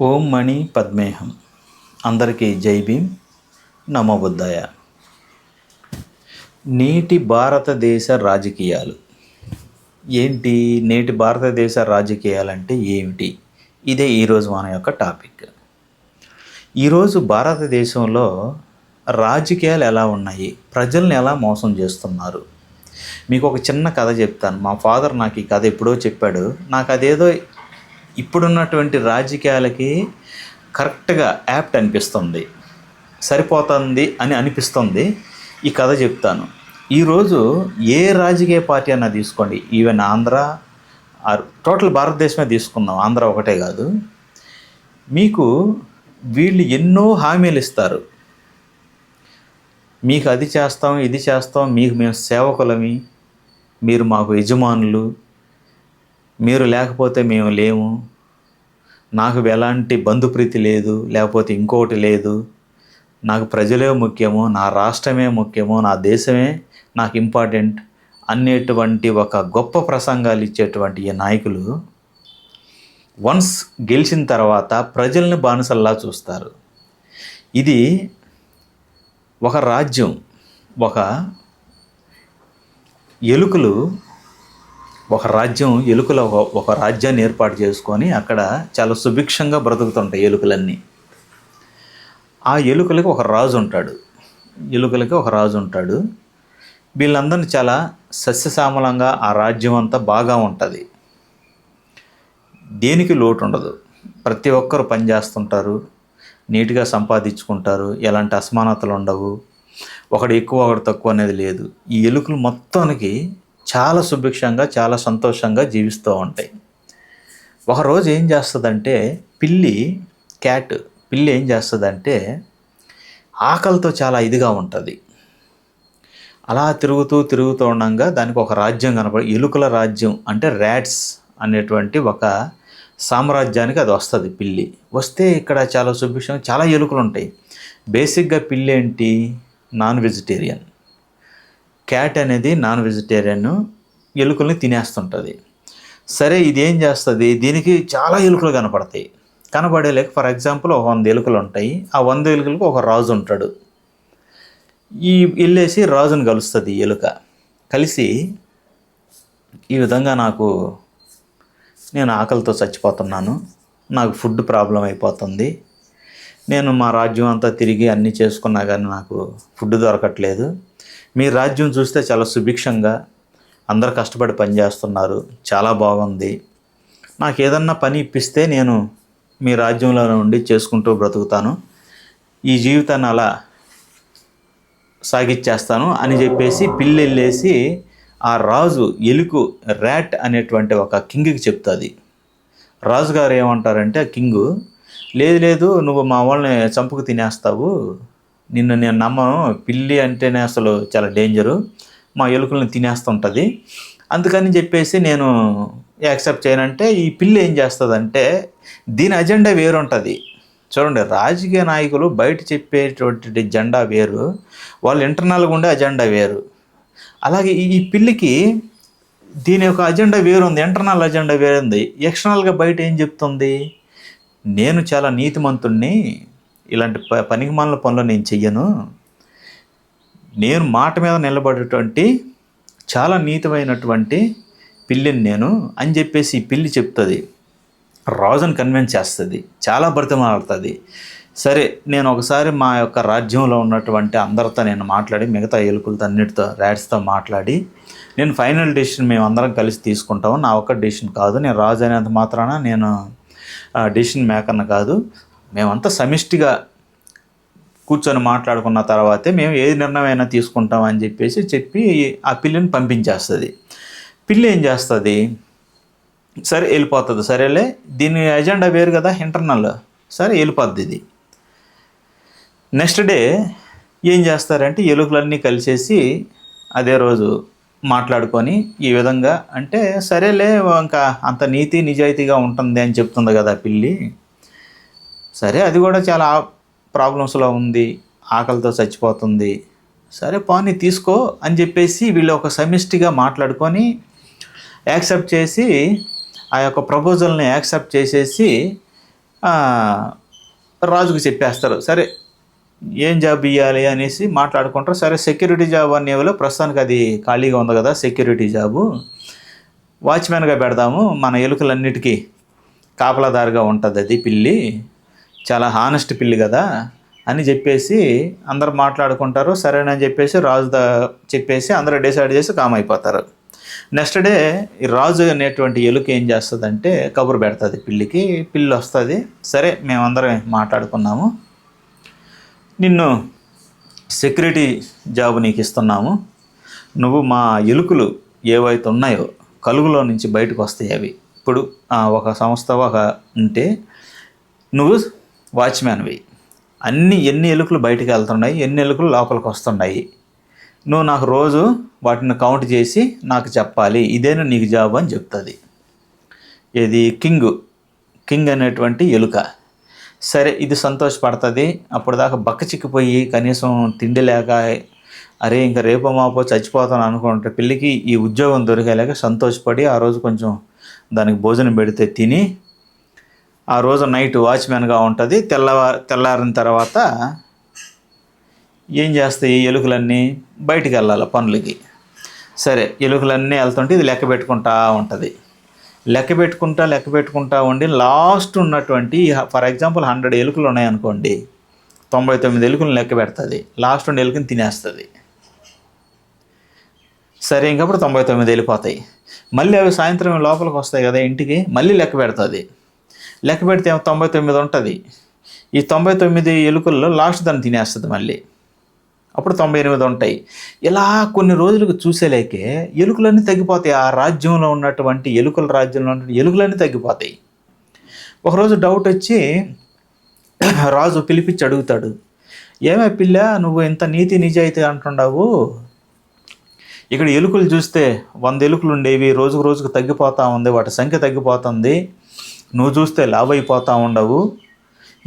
ఓం మణి పద్మేహం. అందరికీ జై భీమ్. నమోబుద్దాయ నేటి భారతదేశ రాజకీయాలు. ఏంటి నేటి భారతదేశ రాజకీయాలు అంటే ఏమిటి? ఇదే ఈరోజు మన యొక్క టాపిక్. ఈరోజు భారతదేశంలో రాజకీయాలు ఎలా ఉన్నాయి? ప్రజల్ని ఎలా మోసం చేస్తున్నారు? మీకు ఒక చిన్న కథ చెప్తాను. మా ఫాదర్ నాకు ఈ కథ ఎప్పుడో చెప్పాడు. నాకు అదేదో ఇప్పుడున్నటువంటి రాజకీయాలకి కరెక్ట్గా యాప్ట్ అనిపిస్తుంది. సరిపోతుంది అని అనిపిస్తుంది. ఈ కథ చెప్తాను. ఈరోజు ఏ రాజకీయ పార్టీ అన్నా తీసుకోండి. ఈవెన్ ఆంధ్ర ఆర్ టోటల్ భారతదేశమే తీసుకుందాం. ఆంధ్ర ఒకటే కాదు. మీకు వీళ్ళు ఎన్నో హామీలు ఇస్తారు. మీకు అది చేస్తాం ఇది చేస్తాం మీకు మేము సేవకులమి మీరు మాకు యజమానులు మీరు లేకపోతే మేము లేము. నాకు ఎలాంటి బంధుప్రీతి లేదు లేకపోతే ఇంకోటి లేదు. నాకు ప్రజలే ముఖ్యము నా రాష్ట్రమే ముఖ్యము నా దేశమే నాకు ఇంపార్టెంట్ అనేటువంటి ఒక గొప్ప ప్రసంగాలు ఇచ్చేటువంటి ఈ నాయకులు వన్స్ గెలిచిన తర్వాత ప్రజల్ని బానిసల్లా చూస్తారు. ఇది ఒక రాజ్యం ఒక ఎలుకలు ఒక రాజ్యం ఎలుకల ఒక రాజ్యాన్ని ఏర్పాటు చేసుకొని అక్కడ చాలా సుభిక్షంగా బ్రతుకుతుంటాయి ఎలుకలన్నీ. ఆ ఎలుకలకి ఒక రాజు ఉంటాడు. ఎలుకలకి ఒక రాజు ఉంటాడు. వీళ్ళందరినీ చాలా సస్యశ్యామలంగా ఆ రాజ్యం అంతా బాగా ఉంటుంది. దేనికి లోటు ఉండదు. ప్రతి ఒక్కరు పనిచేస్తుంటారు నీట్గా సంపాదించుకుంటారు. ఎలాంటి అసమానతలు ఉండవు. ఒకడు ఎక్కువ ఒకడు తక్కువ అనేది లేదు. ఈ ఎలుకలు మొత్తానికి చాలా సుభిక్షంగా చాలా సంతోషంగా జీవిస్తూ ఉంటాయి. ఒకరోజు ఏం చేస్తుందంటే పిల్లి క్యాట్ పిల్లి ఏం చేస్తుందంటే ఆకలితో చాలా ఇదిగా ఉంటుంది. అలా తిరుగుతూ తిరుగుతూ ఉండగా దానికి ఒక రాజ్యం కనపడి ఎలుకల రాజ్యం అంటే ర్యాట్స్ అనేటువంటి ఒక సామ్రాజ్యానికి అది వస్తుంది పిల్లి. వస్తే ఇక్కడ చాలా సుభిక్షంగా చాలా ఎలుకలు ఉంటాయి. బేసిక్గా పిల్లి ఏంటి నాన్ వెజిటేరియన్. క్యాట్ అనేది నాన్ వెజిటేరియన్ ఎలుకల్ని తినేస్తుంటుంది. సరే ఇది ఏం చేస్తుంది? దీనికి చాలా ఎలుకలు కనపడతాయి. కనపడే లేక ఫర్ ఎగ్జాంపుల్ ఒక వంద ఎలుకలు ఉంటాయి ఆ వంద ఎలుకలకు ఒక రాజు ఉంటాడు. ఈ వెళ్ళేసి రాజుని కలుస్తుంది ఎలుక. కలిసి ఈ విధంగా నాకు నేను ఆకలితో చచ్చిపోతున్నాను. నాకు ఫుడ్ ప్రాబ్లం అయిపోతుంది. నేను మా రాజ్యం అంతా తిరిగి అన్నీ చేసుకున్నా కానీ నాకు ఫుడ్ దొరకట్లేదు. మీ రాజ్యం చూస్తే చాలా సుభిక్షంగా అందరు కష్టపడి పనిచేస్తున్నారు చాలా బాగుంది. నాకు ఏదన్నా పని ఇప్పిస్తే నేను మీ రాజ్యంలో ఉండి చేసుకుంటూ బ్రతుకుతాను. ఈ జీవితాన్ని అలా సాగిచ్చేస్తాను అని చెప్పేసి పిల్లెళ్ళేసి ఆ రాజు ఎలుకు ర్యాట్ అనేటువంటి ఒక కింగ్కి చెప్తుంది. రాజుగారు ఏమంటారంటే ఆ కింగు లేదు లేదు నువ్వు మా వాళ్ళని చంపుకు తినేస్తావు. నిన్ను నేను నమ్మను పిల్లి అంటేనే అసలు చాలా డేంజరు మా ఎలుకలను తినేస్తుంటుంది. అందుకని చెప్పేసి నేను యాక్సెప్ట్ చేయనంటే ఈ పిల్లి ఏం చేస్తుందంటే దీని అజెండా వేరుంటుంది. చూడండి రాజకీయ నాయకులు బయట చెప్పేటువంటి జెండా వేరు వాళ్ళు ఇంటర్నల్గా ఉండే అజెండా వేరు. అలాగే ఈ ఈ పిల్లికి దీని యొక్క అజెండా వేరుంది ఇంటర్నల్ అజెండా వేరుంది. ఎక్స్టర్నల్గా బయట ఏం చెప్తుంది? నేను చాలా నీతిమంతుణ్ణి ఇలాంటి ప పనికిమాల పనులు నేను చెయ్యను. నేను మాట మీద నిలబడేటువంటి చాలా నీతమైనటువంటి పిల్లిని నేను అని చెప్పేసి ఈ పిల్లి చెప్తుంది. రాజును కన్విన్స్ చేస్తుంది. చాలా బ్రతిమాడుతుంది సరే నేను ఒకసారి మా యొక్క రాజ్యంలో ఉన్నటువంటి అందరితో నేను మాట్లాడి మిగతా ఎలుకలతో అన్నిటితో ర్యాట్స్తో మాట్లాడి నేను ఫైనల్ డెసిషన్ మేము అందరం కలిసి తీసుకుంటాము. నా ఒక్క డెసిషన్ కాదు. నేను రాజు అనేంత మాత్రాన నేను డెసిషన్ మేకర్ను కాదు. మేమంతా సమిష్టిగా కూర్చొని మాట్లాడుకున్న తర్వాతే మేము ఏ నిర్ణయం అయినా తీసుకుంటాం అని చెప్పేసి చెప్పి ఆ పిల్లిని పంపించేస్తుంది. పిల్లి ఏం చేస్తుంది? సరే వెళ్ళిపోతుంది. సరేలే దీని ఎజెండా వేరు కదా ఇంటర్నల్. సరే వెళ్ళిపోద్ది ఇది. నెక్స్ట్ డే ఏం చేస్తారంటే ఎలుకలన్నీ కలిసేసి అదే రోజు మాట్లాడుకొని ఈ విధంగా అంటే సరేలే ఇంకా అంత నీతి నిజాయితీగా ఉంటుంది అని చెప్తుంది కదా పిల్లి. సరే అది కూడా చాలా ప్రాబ్లమ్స్లో ఉంది ఆకలితో చచ్చిపోతుంది. సరే పోనీ తీసుకో అని చెప్పేసి వీళ్ళు ఒక సమిష్టిగా మాట్లాడుకొని యాక్సెప్ట్ చేసి ఆ యొక్క ప్రపోజల్ని యాక్సెప్ట్ చేసేసి రాజుకు చెప్పేస్తారు. సరే ఏం జాబ్ ఇవ్వాలి అనేసి మాట్లాడుకుంటారు. సరే సెక్యూరిటీ జాబ్ అనేవిలో ప్రస్తుతానికి అది ఖాళీగా ఉంది కదా సెక్యూరిటీ జాబు. వాచ్మెన్గా పెడదాము మన ఎలుకలన్నిటికీ కాపలాదారుగా ఉంటుంది అది పిల్లి. చాలా హానెస్ట్ పిల్లి కదా అని చెప్పేసి అందరు మాట్లాడుకుంటారు. సరేనని చెప్పేసి రాజు దా చెప్పేసి అందరూ డిసైడ్ చేసి కామ్ అయిపోతారు. నెక్స్ట్ డే ఈ రాజు అనేటువంటి ఎలుక ఏం చేస్తుందంటే కబురు పెడుతుంది పిల్లికి పిల్లి వస్తుంది. సరే మేమందరం మాట్లాడుకున్నాము. నిన్ను సెక్యూరిటీ జాబ్ నీకు ఇస్తున్నాము. నువ్వు మా ఎలుకలు ఏవైతే ఉన్నాయో కలుగులో నుంచి బయటకు వస్తాయి అవి. ఇప్పుడు ఒక సంస్థ ఒక ఉంటే నువ్వు వాచ్మ్యాన్వి. అన్ని ఎన్ని ఎలుకలు బయటికి వెళ్తున్నాయి ఎన్ని ఎలుకలు లోపలికి వస్తున్నాయి. నువ్వు నాకు రోజు వాటిని కౌంట్ చేసి నాకు చెప్పాలి. ఇదేనా నీకు జాబ్ అని చెప్తుంది. ఇది కింగ్. కింగ్ అనేటువంటి ఎలుక. సరే ఇది సంతోషపడుతుంది. అప్పటిదాకా బక్క చిక్కిపోయి కనీసం తిండి లేక అరే ఇంకా రేపో మాపో చచ్చిపోతాను అనుకుంటే పిల్లికి ఈ ఉద్యోగం దొరికేలాగా సంతోషపడి ఆ రోజు కొంచెం దానికి భోజనం పెడితే తిని ఆ రోజు నైట్ వాచ్మెన్గా ఉంటుంది. తెల్లవా తెల్లారిన తర్వాత ఏం చేస్తాయి ఈ ఎలుకలన్నీ? బయటికి వెళ్ళాలి పనులకి. సరే ఎలుకలన్నీ వెళ్తుంటే ఇది లెక్క పెట్టుకుంటా ఉంటుంది. లెక్క పెట్టుకుంటా లెక్క పెట్టుకుంటా ఉండి లాస్ట్ ఉన్నటువంటి ఫర్ ఎగ్జాంపుల్ హండ్రెడ్ ఎలుకలు ఉన్నాయనుకోండి తొంభై తొమ్మిది ఎలుకలను లెక్క పెడుతుంది. లాస్ట్ ఉన్న ఎలుకని తినేస్తుంది. సరే ఇంకప్పుడు తొంభై తొమ్మిది వెళ్ళిపోతాయి. మళ్ళీ అవి సాయంత్రం లోపలికి వస్తాయి కదా ఇంటికి మళ్ళీ లెక్క పెడుతుంది. లెక్క పెడితే తొంభై తొమ్మిది ఉంటుంది. ఈ తొంభై తొమ్మిది ఎలుకల్లో లాస్ట్ దాన్ని తినేస్తుంది మళ్ళీ. అప్పుడు తొంభై ఎనిమిది ఉంటాయి. ఇలా కొన్ని రోజులకు చూసేలేకే ఎలుకలన్నీ తగ్గిపోతాయి. ఆ రాజ్యంలో ఉన్నటువంటి ఎలుకల రాజ్యంలో ఉన్నటువంటి ఎలుకలన్నీ తగ్గిపోతాయి. ఒకరోజు డౌట్ వచ్చి రాజు పిలిపించి అడుగుతాడు. ఏమే పిల్ల నువ్వు ఇంత నీతి నిజాయితీ అంటున్నావు ఇక్కడ ఎలుకలు చూస్తే వంద ఎలుకలు ఉండేవి. రోజుకు రోజుకు తగ్గిపోతూ ఉంది. వాటి సంఖ్య తగ్గిపోతుంది. నువ్వు చూస్తే లాభ అయిపోతూ ఉండవు.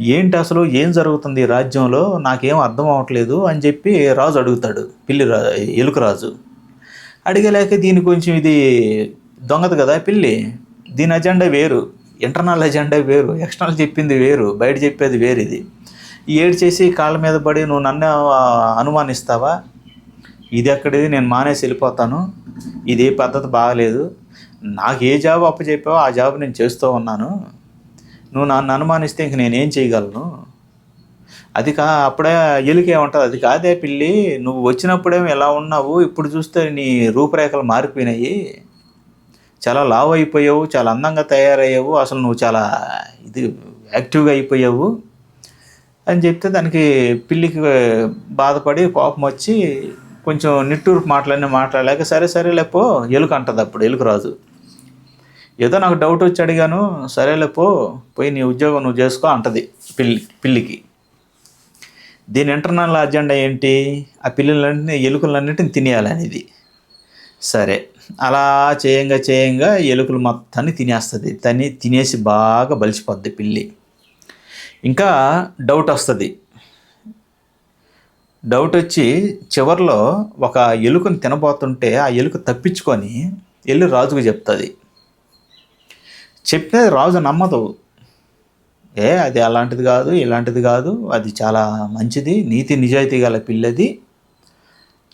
ఏంటి అసలు? ఏం జరుగుతుంది ఈ రాజ్యంలో? నాకేం అర్థం అవ్వట్లేదు అని చెప్పి రాజు అడుగుతాడు పిల్లి రా ఎలుకరాజు అడిగలేక దీని కొంచెం ఇది దొంగది కదా పిల్లి? దీని అజెండా వేరు. ఇంటర్నల్ అజెండా వేరు. ఎక్స్టర్నల్ చెప్పింది వేరు. బయట చెప్పేది వేరు ఇది. ఏడు చేసి కాళ్ళ మీద పడి నువ్వు నన్ను అనుమానిస్తావా? ఇది ఎక్కడిది? నేను మానేసి వెళ్ళిపోతాను. ఇది ఏ పద్ధతి బాగలేదు. నాకు ఏ జాబ్ అప్పచెప్పావో ఆ జాబ్ నేను చేస్తూ ఉన్నాను. నువ్వు నన్ను అనుమానిస్తే ఇంక నేనేం చేయగలను? అది కా అప్పుడే ఎలుకే ఉంటుంది. అది కాదే పిల్లి నువ్వు వచ్చినప్పుడేమో ఎలా ఉన్నావు? ఇప్పుడు చూస్తే నీ రూపురేఖలు మారిపోయినాయి. చాలా లావ్ అయిపోయావు చాలా అందంగా తయారయ్యావు. అసలు నువ్వు చాలా ఇది యాక్టివ్గా అయిపోయావు. అని చెప్తే దానికి పిల్లికి బాధపడి కోపం వచ్చి కొంచెం నిట్టూరు మాటలన్నీ మాట్లాడలేక సరే సరే లేపో ఎలుక అంటది అప్పుడు ఎలుక రాజు ఏదో నాకు డౌట్ వచ్చి అడిగాను సరేలే పో పోయి నీ ఉద్యోగం నువ్వు చేసుకో అంటది పిల్లి పిల్లికి. దీని ఇంటర్నల్ అజెండా ఏంటి? ఆ పిల్లలన్నింటినీ ఎలుకలన్నింటిని తినేయాలనేది సరే అలా చేయంగా చేయంగా ఎలుకలు మొత్తాన్ని తినేస్తుంది. తని తినేసి బాగా బలిసిపోద్ది పిల్లి. ఇంకా డౌట్ వస్తుంది. డౌట్ వచ్చి చివర్లో ఒక ఎలుకను తినబోతుంటే ఆ ఎలుక తప్పించుకొని వెళ్ళి రాజుకు చెప్తుంది. చెప్తే రాజు నమ్మదు. ఏ అది అలాంటిది కాదు ఇలాంటిది కాదు అది చాలా మంచిది నీతి నిజాయితీ గల పిల్లది.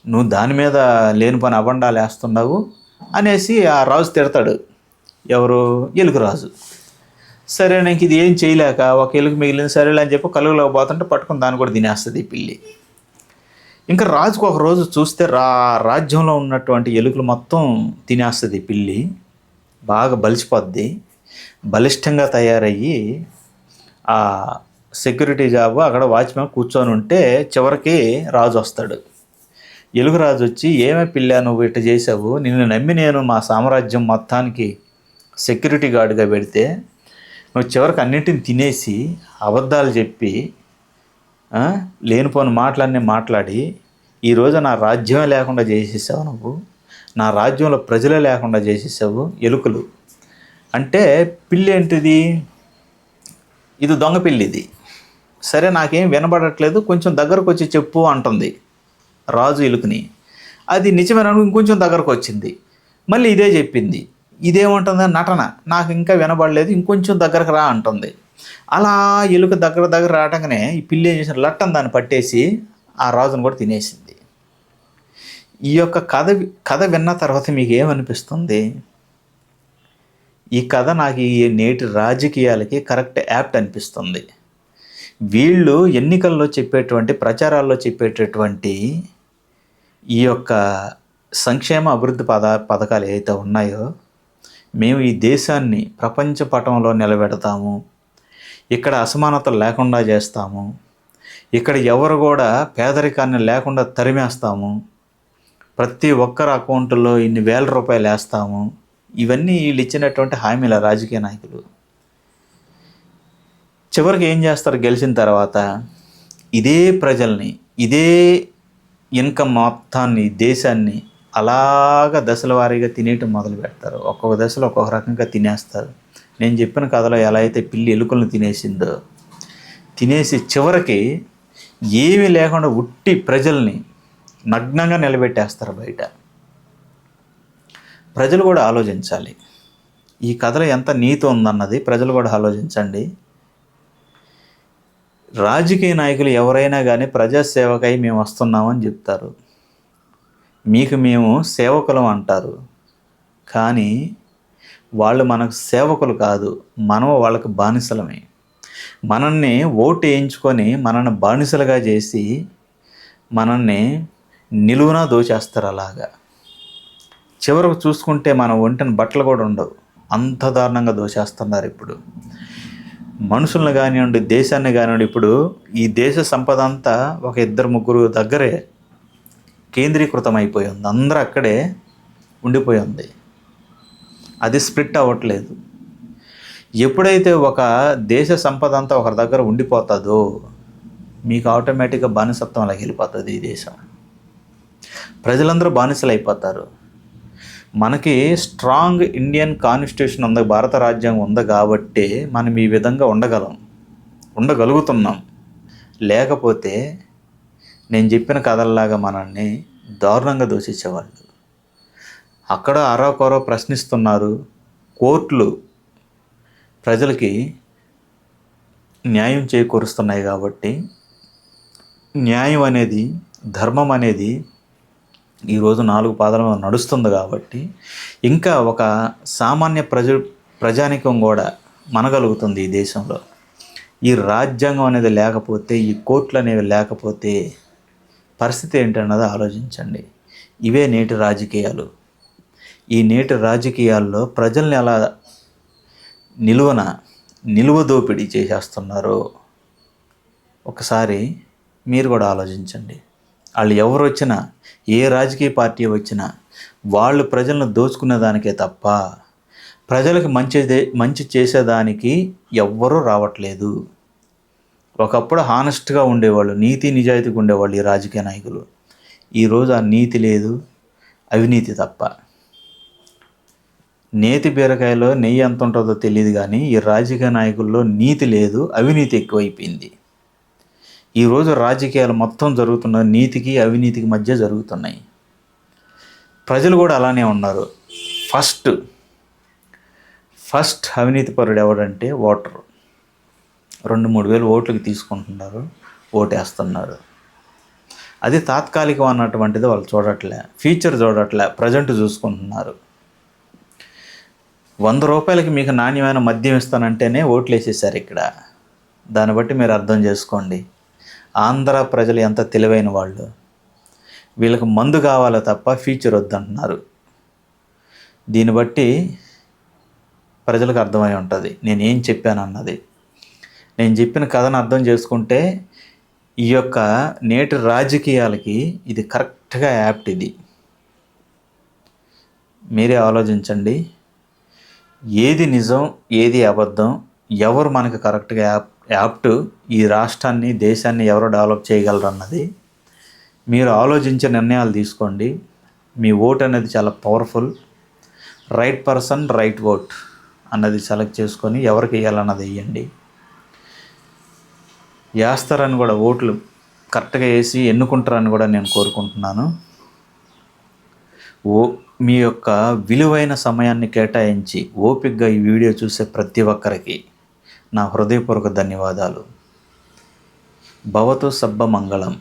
నువ్వు దాని మీద లేని పని అబండాలు వేస్తున్నావు అనేసి ఆ రాజు తిడతాడు. ఎవరు? ఎలుక రాజు. సరే నాకు ఇది ఏం చేయలేక ఒక ఎలుక మిగిలింది సరేలే అని చెప్పి కలుగులో పోతుంటే పట్టుకుని దాన్ని కూడా తినేస్తుంది ఈ పిల్లి. ఇంకా రాజుకు ఒక రోజు చూస్తే రా రాజ్యంలో ఉన్నటువంటి ఎలుకలు మొత్తం తినేస్తుంది పిల్లి. బాగా బలిసిపోద్ది. బలిష్టంగా తయారయ్యి ఆ సెక్యూరిటీ జాబ్ అక్కడ వాచ్మెన్ కూర్చొని ఉంటే చివరికి రాజు వస్తాడు. ఎలుగు రాజు వచ్చి ఏమే పిల్లా నువ్వు ఇట్ట చేసావు నిన్ను నమ్మి నేను మా సామ్రాజ్యం మొత్తానికి సెక్యూరిటీ గార్డుగా పెడితే నువ్వు చివరికి అన్నింటిని తినేసి అబద్ధాలు చెప్పి లేనిపోని మాటలన్నీ మాట్లాడి ఈరోజు నా రాజ్యమే లేకుండా చేసేసావు నువ్వు. నా రాజ్యంలో ప్రజలే లేకుండా చేసేసావు ఎలుకలు. అంటే పిల్లి ఏంటిది? ఇది దొంగ పిల్లి ఇది సరే నాకేం వినబడట్లేదు. కొంచెం దగ్గరకు వచ్చి చెప్పు అంటుంది రాజు ఎలుకని అది నిజమైన? ఇంకొంచెం దగ్గరకు వచ్చింది మళ్ళీ ఇదే చెప్పింది. ఇదేముంటుంది? నటన. నాకు ఇంకా వినబడలేదు. ఇంకొంచెం దగ్గరకు రా అంటుంది. అలా ఎలుక దగ్గర దగ్గర రావటంగానే ఈ పిల్లి ఏం చేసిన లట్టం దాన్ని పట్టేసి ఆ రాజును కూడా తినేసింది. ఈ యొక్క కథ కథ విన్న తర్వాత మీకు ఏమనిపిస్తుంది ఈ కథ నాకు ఈ నేటి రాజకీయాలకి కరెక్ట్ యాప్ట్ అనిపిస్తుంది. వీళ్ళు ఎన్నికల్లో చెప్పేటువంటి ప్రచారాల్లో చెప్పేటటువంటి ఈ యొక్క సంక్షేమ అభివృద్ధి పద పథకాలు ఏవైతే ఉన్నాయో మేము ఈ దేశాన్ని ప్రపంచ పటంలో నిలబెడతాము. ఇక్కడ అసమానతలు లేకుండా చేస్తాము. ఇక్కడ ఎవరు కూడా పేదరికాన్ని లేకుండా తరిమేస్తాము. ప్రతి ఒక్కరి అకౌంట్లో ఇన్ని వేల రూపాయలు వేస్తాము. ఇవన్నీ వీళ్ళు ఇచ్చినటువంటి హామీల రాజకీయ నాయకులు. చివరికి ఏం చేస్తారు? గెలిచిన తర్వాత ఇదే ప్రజల్ని ఇదే ఇన్కమ్ మొత్తాన్ని దేశాన్ని అలాగ దశల వారీగా తినేయటం మొదలు పెడతారు. ఒక్కొక్క దశలో ఒక్కొక్క రకంగా తినేస్తారు. నేను చెప్పిన కథలో ఎలా అయితే పిల్లి ఎలుకలను తినేసిందో తినేసి చివరికి ఏమీ లేకుండా ఉట్టి ప్రజల్ని నగ్నంగా నిలబెట్టేస్తారు బయట. ప్రజలు కూడా ఆలోచించాలి. ఈ కథలో ఎంత నీతి ఉందన్నది ప్రజలు కూడా ఆలోచించండి. రాజకీయ నాయకులు ఎవరైనా కానీ ప్రజాసేవకై మేము వస్తున్నామని చెప్తారు. మీకు మేము సేవకులం అంటారు. కానీ వాళ్ళు మనకు సేవకులు కాదు. మనం వాళ్ళకు బానిసలమే. మనల్ని ఓటు వేయించుకొని మనల్ని బానిసలుగా చేసి మనల్ని నిలువునా దోచేస్తారు అలాగా. చివరకు చూసుకుంటే మన ఒంటిని బట్టలు కూడా ఉండవు. అంత దారుణంగా దోషేస్తున్నారు ఇప్పుడు. మనుషులను కానివ్వండి దేశాన్ని కానివ్వండి ఇప్పుడు ఈ దేశ సంపద అంతా ఒక ఇద్దరు ముగ్గురు దగ్గరే కేంద్రీకృతం అయిపోయి ఉంది. అందరూ అక్కడే ఉండిపోయి ఉంది అది స్ప్లిట్ అవ్వట్లేదు. ఎప్పుడైతే ఒక దేశ సంపద అంతా ఒకరి దగ్గర ఉండిపోతుందో మీకు ఆటోమేటిక్గా బానిసత్వం అలా వెళ్ళిపోతుంది ఈ దేశం. ప్రజలందరూ బానిసలు అయిపోతారు మనకి స్ట్రాంగ్ ఇండియన్ కాన్స్టిట్యూషన్ ఉంది భారత రాజ్యాంగం ఉంది కాబట్టి మనం ఈ విధంగా ఉండగలం ఉండగలుగుతున్నాం. లేకపోతే నేను చెప్పిన కథల్లాగా మనల్ని దారుణంగా దోషించేవాళ్ళు. అక్కడ అరాకొరో ప్రశ్నిస్తున్నారు కోర్టులు ప్రజలకి న్యాయం చేకూరుస్తున్నాయి కాబట్టి న్యాయం అనేది ధర్మం అనేది ఈరోజు నాలుగు పాదాల మీద నడుస్తుంది కాబట్టి ఇంకా ఒక సామాన్య ప్రజ ప్రజానికం కూడా మనగలుగుతుంది ఈ దేశంలో. ఈ రాజ్యాంగం అనేది లేకపోతే ఈ కోర్టులు అనేవి లేకపోతే పరిస్థితి ఏంటన్నది ఆలోచించండి. ఇవే నేటి రాజకీయాలు. ఈ నేటి రాజకీయాల్లో ప్రజల్ని ఎలా నిలువన నిలువ దోపిడీ చేసేస్తున్నారో ఒకసారి మీరు కూడా ఆలోచించండి. వాళ్ళు ఎవరు వచ్చినా ఏ రాజకీయ పార్టీ వచ్చినా వాళ్ళు ప్రజలను దోచుకునే దానికే తప్ప ప్రజలకు మంచి మంచి చేసేదానికి ఎవ్వరూ రావట్లేదు. ఒకప్పుడు హానెస్ట్గా ఉండేవాళ్ళు నీతి నిజాయితీగా ఉండేవాళ్ళు ఈ రాజకీయ నాయకులు. ఈరోజు ఆ నీతి లేదు అవినీతి తప్ప. నేతి బీరకాయలో నెయ్యి ఎంత ఉంటుందో తెలియదు కానీ ఈ రాజకీయ నాయకుల్లో నీతి లేదు అవినీతి ఎక్కువైపోయింది. ఈరోజు రాజకీయాలు మొత్తం జరుగుతున్న నీతికి అవినీతికి మధ్య జరుగుతున్నాయి. ప్రజలు కూడా అలానే ఉన్నారు. ఫస్ట్ ఫస్ట్ అవినీతి పరుడు ఎవడంటే ఓటరు. రెండు మూడు వేలు ఓట్లకి తీసుకుంటున్నారు ఓటేస్తున్నారు. అది తాత్కాలికం అన్నటువంటిది వాళ్ళు చూడట్లే. ఫ్యూచర్ చూడట్లే. ప్రజెంట్ చూసుకుంటున్నారు. వంద రూపాయలకి మీకు నాణ్యమైన మద్యం ఇస్తానంటేనే ఓట్లు వేసేసారు ఇక్కడ. దాన్ని బట్టి మీరు అర్థం చేసుకోండి. ఆంధ్ర ప్రజలు ఎంత తెలివైన వాళ్ళు? వీళ్ళకి మందు కావాలో తప్ప ఫ్యూచర్ వద్దంటున్నారు. దీన్ని బట్టి ప్రజలకు అర్థమై ఉంటుంది. నేను ఏం చెప్పాను అన్నది నేను చెప్పిన కథను అర్థం చేసుకుంటే ఈ యొక్క నేటి రాజకీయాలకి ఇది కరెక్ట్గా యాప్ట్ ఇది. మీరే ఆలోచించండి. ఏది నిజం ఏది అబద్ధం ఎవరు మనకు కరెక్ట్గా యాప్ యాప్ట్ ఈ రాష్ట్రాన్ని దేశాన్ని ఎవరు డెవలప్ చేయగలరు అన్నది మీరు ఆలోచించే నిర్ణయాలు తీసుకోండి. మీ ఓట్ అనేది చాలా powerful. Right person right vote అన్నది సెలెక్ట్ చేసుకొని ఎవరికి వేయాలన్నది వేయండి. వేస్తారని కూడా ఓట్లు కరెక్ట్గా వేసి ఎన్నుకుంటారని కూడా నేను కోరుకుంటున్నాను. ఓ మీ యొక్క విలువైన సమయాన్ని కేటాయించి ఓపికగా ఈ వీడియో చూసే ప్రతి ఒక్కరికి నా హృదయపూర్వక ధన్యవాదాలు. భవతు సబ్బ మంగళం.